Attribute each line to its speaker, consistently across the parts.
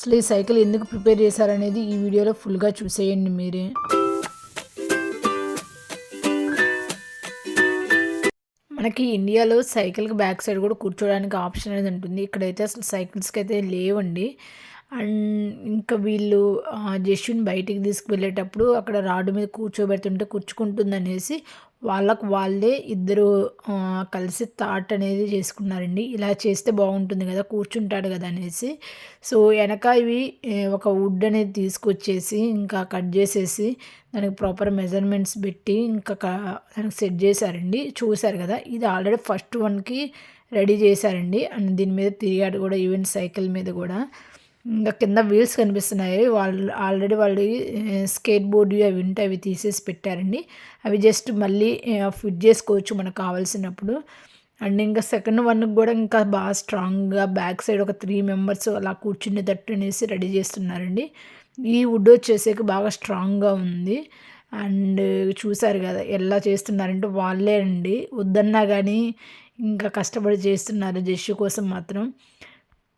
Speaker 1: అసలు ఈ సైకిల్ ఎందుకు ప్రిపేర్ చేశారనేది ఈ వీడియోలో ఫుల్గా చూసేయండి మీరే. మనకి ఇండియాలో సైకిల్కి బ్యాక్ సైడ్ కూడా కూర్చోడానికి ఆప్షన్ అనేది ఉంటుంది. ఇక్కడైతే అసలు సైకిల్స్కి అయితే లేవండి. అండ్ ఇంకా వీళ్ళు జస్ట్ని బయటికి తీసుకువెళ్ళేటప్పుడు అక్కడ రాడ్డు మీద కూర్చోబెడుతుంటే కూర్చుకుంటుంది అనేసి వాళ్ళకు వాళ్ళే ఇద్దరు కలిసి థాట్ అనేది చేసుకున్నారండి. ఇలా చేస్తే బాగుంటుంది కదా కూర్చుంటాడు కదా అనేసి. సో వెనక ఇవి ఒక వుడ్ అనేది తీసుకొచ్చేసి ఇంకా కట్ చేసేసి దానికి ప్రాపర్ మెజర్మెంట్స్ పెట్టి ఇంకా దానికి సెట్ చేశారండి. చూశారు కదా ఇది ఆల్రెడీ ఫస్ట్ వన్కి రెడీ చేశారండి. అండ్ దీని మీద తిరిగాడు కూడా ఈవెన్ సైకిల్ మీద కూడా. ఇంకా కింద వీల్స్ కనిపిస్తున్నాయి. వాళ్ళు ఆల్రెడీ వాళ్ళు స్కేట్ బోర్డు అవి ఉంటే అవి తీసేసి పెట్టారండి. అవి జస్ట్ మళ్ళీ ఫిట్ చేసుకోవచ్చు మనకు కావాల్సినప్పుడు. అండ్ ఇంకా సెకండ్ వన్కి కూడా ఇంకా బాగా స్ట్రాంగ్గా బ్యాక్ సైడ్ ఒక త్రీ మెంబర్స్ అలా కూర్చునేటట్టు అనేసి రెడీ చేస్తున్నారండి. ఈ వుడ్ వచ్చేసాక బాగా స్ట్రాంగ్గా ఉంది. అండ్ చూసారు కదా ఎలా చేస్తున్నారంటే వాళ్ళే అండి. వద్దన్నా కానీ ఇంకా కష్టపడి చేస్తున్నారు జస్సు కోసం మాత్రం.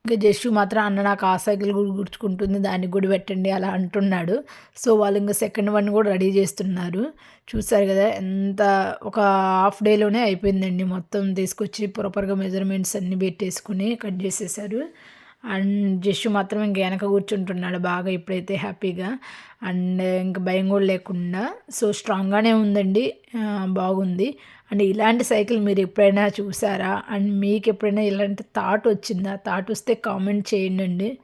Speaker 1: ఇంకా జస్సు మాత్రం అన్న నాకు ఆ సైకిల్ కూడా గుర్తుకుంటుంది దానికి కూడా పెట్టండి అలా అంటున్నాడు. సో వాళ్ళు ఇంకా సెకండ్ వన్ కూడా రెడీ చేస్తున్నారు. చూసారు కదా ఎంత ఒక హాఫ్ డేలోనే అయిపోయిందండి. మొత్తం తీసుకొచ్చి ప్రాపర్గా మెజర్మెంట్స్ అన్నీ పెట్టేసుకుని కట్ చేసేసారు. అండ్ జస్సు మాత్రం ఇంక వెనక కూర్చుంటున్నాడు బాగా ఇప్పుడైతే హ్యాపీగా. అండ్ ఇంకా భయం కూడా లేకుండా సో స్ట్రాంగ్గానే ఉందండి. బాగుంది. అండ్ ఇలాంటి సైకిల్ మీరు ఎప్పుడైనా చూసారా? అండ్ మీకు ఎప్పుడైనా ఇలాంటి థాట్ వచ్చిందా? థాట్ వస్తే కామెంట్ చేయండి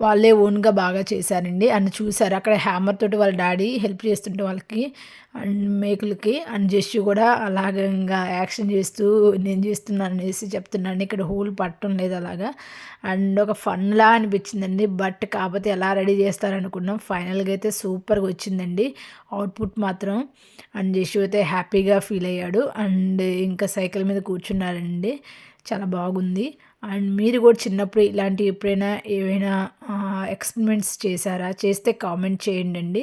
Speaker 1: వాళ్ళే ఓన్గా బాగా చేశారండి. అండ్ చూశారు అక్కడ హ్యామర్ తోటి వాళ్ళ డాడీ హెల్ప్ చేస్తుంటే వాళ్ళకి అండ్ మేకులకి అండ్ జస్సు కూడా అలాగే ఇంకా యాక్షన్ చేస్తూ నేను చేస్తున్నాను అనేసి చెప్తున్నాను. ఇక్కడ హోల్ పట్టడం లేదు అలాగా. అండ్ ఒక ఫన్లా అనిపించిందండి. బట్ కాకపోతే ఎలా రెడీ చేస్తారనుకున్నాం. ఫైనల్గా అయితే సూపర్గా వచ్చిందండి. అవుట్పుట్ మాత్రం అండ్ జస్సు అయితే హ్యాపీగా ఫీల్ అయ్యాడు. అండ్ ఇంకా సైకిల్ మీద కూర్చున్నారండి. చాలా బాగుంది. అండ్ మీరు కూడా చిన్నప్పుడు ఇలాంటి ఎప్పుడైనా ఏవైనా ఎక్స్పెరిమెంట్స్ చేశారా? చేస్తే కామెంట్ చేయండి అండి.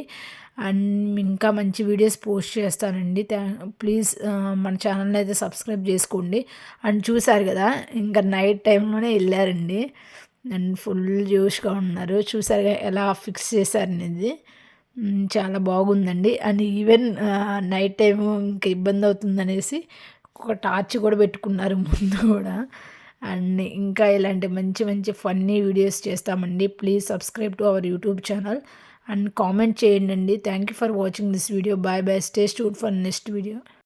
Speaker 1: అండ్ ఇంకా మంచి వీడియోస్ పోస్ట్ చేస్తానండి. ప్లీజ్ మన ఛానల్ని అయితే సబ్స్క్రైబ్ చేసుకోండి. అండ్ చూశారు కదా ఇంకా నైట్ టైంలోనే వెళ్ళారండి. అండ్ ఫుల్ జోష్గా ఉన్నారు. చూశారు ఎలా ఫిక్స్ చేశారు అనేది. చాలా బాగుందండి. అండ్ ఈవెన్ నైట్ టైము ఇంకా ఇబ్బంది అవుతుందనేసి ఒక టార్చ్ కూడా పెట్టుకున్నారు ముందు కూడా. అండ్ ఇంకా ఇలాంటి మంచి మంచి ఫన్నీ వీడియోస్ చేస్తామండి. Please subscribe to our YouTube channel and comment చేయండి అండి thank you for watching this video bye bye stay stood for next video